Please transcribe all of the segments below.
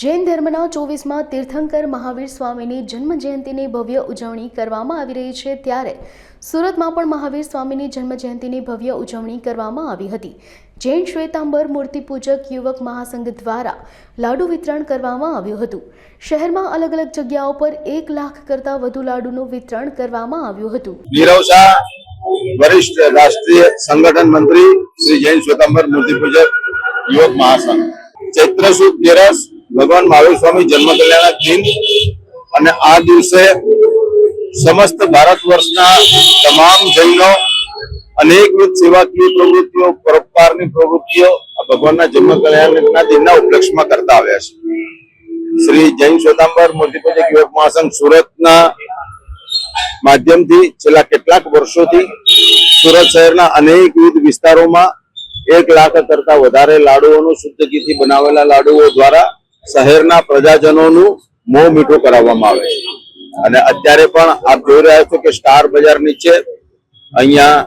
જૈન ધર્મના ચોવીસમાં તીર્થંકર મહાવીર સ્વામીની જન્મ જયંતિની ભવ્ય ઉજવણી કરવામાં આવી રહી છે. ત્યારે સુરતમાં પણ મહાવીર સ્વામીની જન્મ જયંતિની ભવ્ય ઉજવણી કરવામાં આવી હતી. જૈન શ્વેતાંબર મૂર્તિ પૂજક યુવક મહાસંઘ દ્વારા લાડુ વિતરણ કરવામાં આવ્યું હતું. શહેરમાં અલગ અલગ જગ્યાઓ પર એક લાખ કરતા વધુ લાડુનું વિતરણ કરવામાં આવ્યું હતું. વરિષ્ઠ રાષ્ટ્રીય સંગઠન મંત્રી શ્રી જૈન શ્વેતાંબર મૂર્તિ પૂજક યુવક મહાસંઘ. ચૈત્ર સુદ તેરસ ભગવાન મહાવીર સ્વામી જન્મ કલ્યાણક દિન અને આ દિવસે સમસ્ત ભારત વર્ષના તમામ જૈનો, અનેકવિધ સેવાકીય પ્રવૃત્તિઓ, પરોપકારની પ્રવૃત્તિઓ ભગવાનના જન્મ કલ્યાણના દિનના ઉપલક્ષમાં કરતા આવ્યા છે. શ્રી જૈન શ્વેતાંબર મૂર્તિ પૂજક યુવક મહાસંઘ સુરતના માધ્યમથી છેલ્લા કેટલાક વર્ષોથી સુરત શહેરના અનેકવિધ વિસ્તારોમાં એક લાખ કરતા વધારે લાડુઓનું શુદ્ધ ઘીથી બનાવેલા લાડુઓ દ્વારા શહેરના પ્રજાજનોનું મોં મીઠું કરાવવામાં આવે છે. અને અત્યારે પણ આપ જોઈ રહ્યા છો કે સ્ટાર બજાર નીચે અહીંયા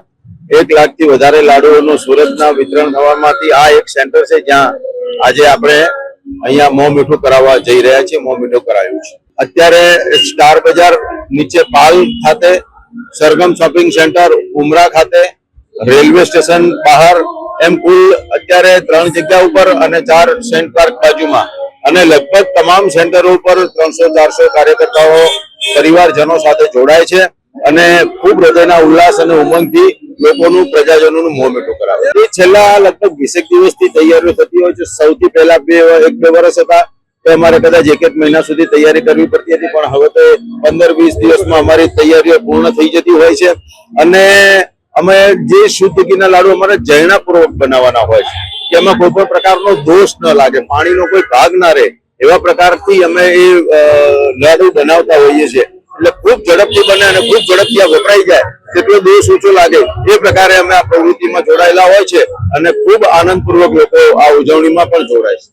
એક લાખથી વધારે લાડુઓનું સુરતના વિતરણ થવામાંથી આ એક સેન્ટર છે જ્યાં આજે આપણે અહીંયા મોં મીઠું કરાવવા જઈ રહ્યા છીએ, મોં મીઠું કરાયું છે. અત્યારે સ્ટાર બજાર નીચે પાલ ખાતે, સરગમ શોપિંગ સેન્ટર, ઉમરા ખાતે, રેલવે સ્ટેશન બહાર, એમ કુલ અત્યારે ત્રણ જગ્યા ઉપર અને ચાર સેન્ટ પાર્ક બાજુમાં અને લગભગ તમામ સેન્ટરો ઉપર ત્રણસો, ચારસો કાર્યકર્તાઓ, પરિવારજનો સાથે જોડાય છે અને ખૂબ હૃદયના ઉલ્લાસ અને ઉમંગથી લોકોનું, પ્રજાજનોનું મોં મીઠું કરાવે એ છેલ્લા લગભગ વીસેક દિવસથી તૈયારીઓ થતી હોય છે. સૌથી પહેલા બે, એક, બે વર્ષ હતા, તો અમારે કદાચ એક એક મહિના સુધી તૈયારી કરવી પડતી હતી, પણ હવે તો પંદર, વીસ દિવસમાં અમારી તૈયારીઓ પૂર્ણ થઈ જતી હોય છે. અને અમે જે શુદ્ધ ઘીના લાડુ અમારે જૈણાપૂર્વક બનાવવાના હોય છે. કે એમાં કોઈ પણ પ્રકારનો દોષ ન લાગે. પાણીનો કોઈ ભાગ ના રહે. એવા પ્રકારથી અમે એ લાડુ બનાવતા હોઈએ છીએ. એટલે ખૂબ ઝડપથી બને અને ખૂબ ઝડપથી આ વપરાઈ જાય. તેટલો દોષ ઓછો લાગે એ પ્રકારે અમે આ પ્રવૃત્તિમાં જોડાયેલા હોય છે અને ખૂબ આનંદપૂર્વક લોકો આ ઉજવણીમાં પણ જોડાય છે.